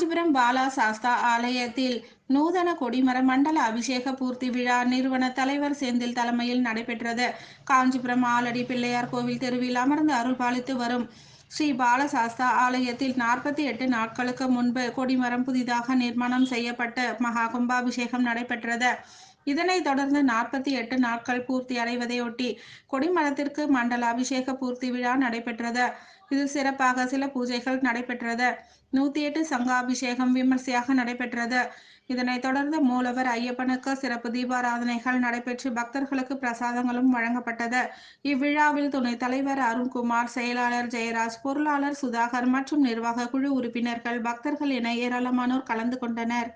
காஞ்சிபுரம் பாலா சாஸ்தா ஆலயத்தில் நூதன கொடிமர மண்டல அபிஷேக பூர்த்தி விழா நிறுவன தலைவர் செந்தில் தலைமையில் நடைபெற்றது. காஞ்சிபுரம் ஆலடி பிள்ளையார் கோவில் தெருவில் அமர்ந்து அருள்பாலித்து வரும் ஸ்ரீ பாலசாஸ்தா ஆலயத்தில் நாற்பத்தி எட்டு நாட்களுக்கு முன்பு கொடிமரம் புதிதாக நிர்மாணம் செய்யப்பட்டு மகா கும்பாபிஷேகம் நடைபெற்றது. இதனைத் தொடர்ந்து நாற்பத்தி எட்டு நாட்கள் பூர்த்தி அடைவதையொட்டி கொடிமரத்திற்கு மண்டல அபிஷேக பூர்த்தி விழா நடைபெற்றது. இதில் சிறப்பாக சில பூஜைகள் நடைபெற்றது. நூத்தி எட்டு சங்காபிஷேகம் விமர்சையாக நடைபெற்றது. இதனைத் தொடர்ந்து மூலவர் ஐயப்பனுக்கு சிறப்பு தீபாராதனைகள் நடைபெற்று பக்தர்களுக்கு பிரசாதங்களும் வழங்கப்பட்டது. இவ்விழாவில் துணைத் தலைவர் அருண்குமார் செயலாளர் ஜெயராஜ் பொருளாளர் சுதாகர் மற்றும் நிர்வாக குழு உறுப்பினர்கள் பக்தர்கள் என ஏராளமானோர் கலந்து கொண்டனர்.